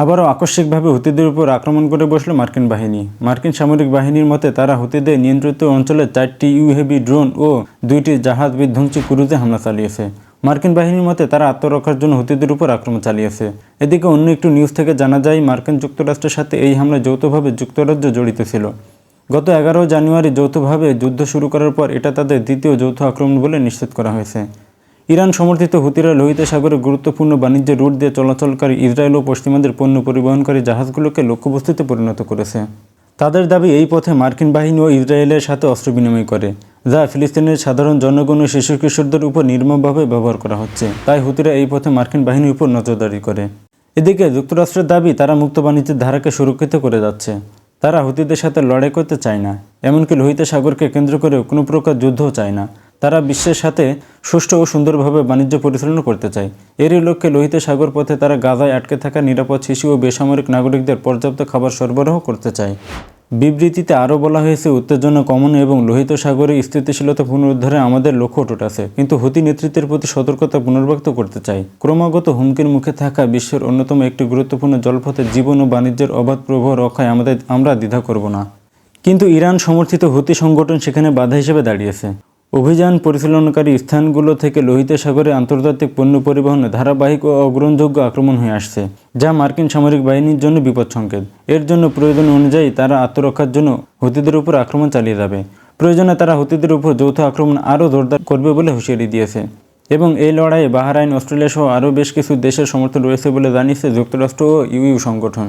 আবারও আকস্মিকভাবে হুতিদের উপর আক্রমণ করে বসল মার্কিন বাহিনী। মার্কিন সামরিক বাহিনীর মতে তারা হুতিদের নিয়ন্ত্রিত অঞ্চলে চারটি ইউহেভি ড্রোন ও দুইটি জাহাজ বিধ্বংসী ক্রুজে হামলা চালিয়েছে। মার্কিন বাহিনীর মতে তারা আত্মরক্ষার জন্য হুতিদের উপর আক্রমণ চালিয়েছে। এদিকে অন্য একটু নিউজ থেকে জানা যায়, মার্কিন যুক্তরাষ্ট্রের সাথে এই হামলায় যৌথভাবে যুক্তরাজ্য জড়িত ছিল। গত এগারো জানুয়ারি যৌথভাবে যুদ্ধ শুরু করার পর এটা তাদের দ্বিতীয় যৌথ আক্রমণ বলে নিশ্চিত করা হয়েছে। ইরান সমর্থিত হুতিরা লোহিত সাগরে গুরুত্বপূর্ণ বাণিজ্য রুট দিয়ে চলাচলকারী ইসরায়েল ও পশ্চিমাদের পণ্য পরিবহনকারী জাহাজগুলোকে লক্ষ্যবস্তুতে পরিণত করেছে। তাদের দাবি, এই পথে মার্কিন বাহিনী ও ইসরায়েলের সাথে অস্ত্র বিনিময় করে, যা ফিলিস্তিনের সাধারণ জনগণ ও শিশু কিশোরদের উপর নির্মমভাবে ব্যবহার করা হচ্ছে। তাই হুতিরা এই পথে মার্কিন বাহিনীর উপর নজরদারি করে। এদিকে যুক্তরাষ্ট্রের দাবি, তারা মুক্ত বাণিজ্যের ধারাকে সুরক্ষিত করে যাচ্ছে। তারা হুতিদের সাথে লড়াই করতে চায় না, এমনকি লোহিত সাগরকে কেন্দ্র করেও কোনো প্রকার যুদ্ধও চায় না। তারা বিশ্বের সাথে সুষ্ঠু ও সুন্দরভাবে বাণিজ্য পরিচালনা করতে চায়। এরই লক্ষ্যে লোহিত সাগর পথে তারা গাজায় আটকে থাকা নিরাপদ শিশু ও বেসামরিক নাগরিকদের পর্যাপ্ত খাবার সরবরাহ করতে চায়। বিবৃতিতে আরও বলা হয়েছে, উত্তেজনা কমন এবং লোহিত সাগরে স্থিতিশীলতা পুনরুদ্ধারে আমাদের লক্ষ্য অটুট আছে। কিন্তু হুতি নেতৃত্বের প্রতি সতর্কতা পুনর্ব্যক্ত করতে চাই ক্রমাগত হুমকির মুখে থাকা বিশ্বের অন্যতম একটি গুরুত্বপূর্ণ জলপথে জীবন ও বাণিজ্যের অবাধ প্রবাহ রক্ষায় আমাদের, আমরা দ্বিধা করব না। কিন্তু ইরান সমর্থিত হুতি সংগঠন সেখানে বাধা হিসেবে দাঁড়িয়েছে। অভিযান পরিচালনাকারী স্থানগুলো থেকে লোহিত সাগরে আন্তর্জাতিক পণ্য পরিবহনে ধারাবাহিক ও অগ্রহণযোগ্য আক্রমণ হয়ে আসছে, যা মার্কিন সামরিক বাহিনীর জন্য বিপদ সংকেত এর জন্য প্রয়োজন অনুযায়ী তারা আত্মরক্ষার জন্য হুতিদের উপর আক্রমণ চালিয়ে যাবে। প্রয়োজনে তারা হুতিদের উপর যৌথ আক্রমণ আরও জোরদার করবে বলে হুঁশিয়ারি দিয়েছে। এবং এই লড়াইয়ে বাহরাইন, অস্ট্রেলিয়া সহ আরও বেশ কিছু দেশের সমর্থন রয়েছে বলে জানিয়েছে যুক্তরাষ্ট্র ও ইউইউ সংগঠন।